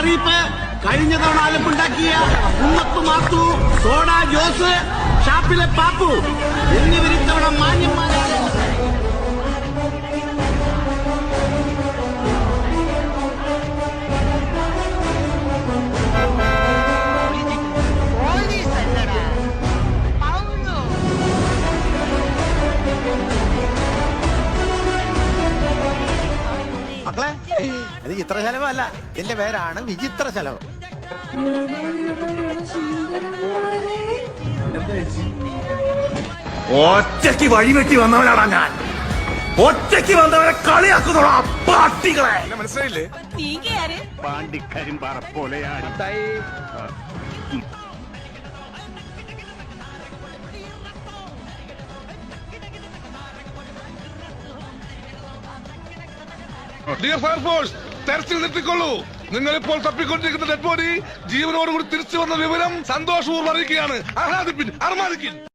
അറിയിപ്പ് കഴിഞ്ഞ തവണ ആലപ്പുണ്ടാക്കിയ ഉമ്മത്ത് മാത്തു സോഡ ജോസ് ഷാപ്പിലെ പാപ്പു എന്നിവരിത്തവണ മാന്യന്മാരാണ് മക്കളെ ഇത് ചിത്രശലഭമല്ല ഇതിന്റെ പേരാണ് വിചിത്ര ശലഭം ഒറ്റയ്ക്ക് വഴിവെട്ടി വന്നവനാടാ ഞാൻ. ഒറ്റയ്ക്ക് വന്നവരെ കളിയാക്കുന്നോടാ പാട്ടികളെ മനസ്സിലായില്ലേ? പാണ്ടിക്കരിമ്പാറ പോലെയാണ്. ഡിയർ ഫയർഫോഴ്സ് തെരച്ചിൽ നിർത്തിക്കൊള്ളൂ. നിങ്ങൾ ഇപ്പോൾ തപ്പിക്കൊണ്ടിരിക്കുന്ന ഡെഡ് ബോഡി ജീവനോടുകൂടി തിരിച്ചു വന്ന വിവരം സന്തോഷപൂർവം അറിയിക്കുകയാണ്. ആഹ്ലാദിപ്പിൻ അർമാദിക്കിൻ.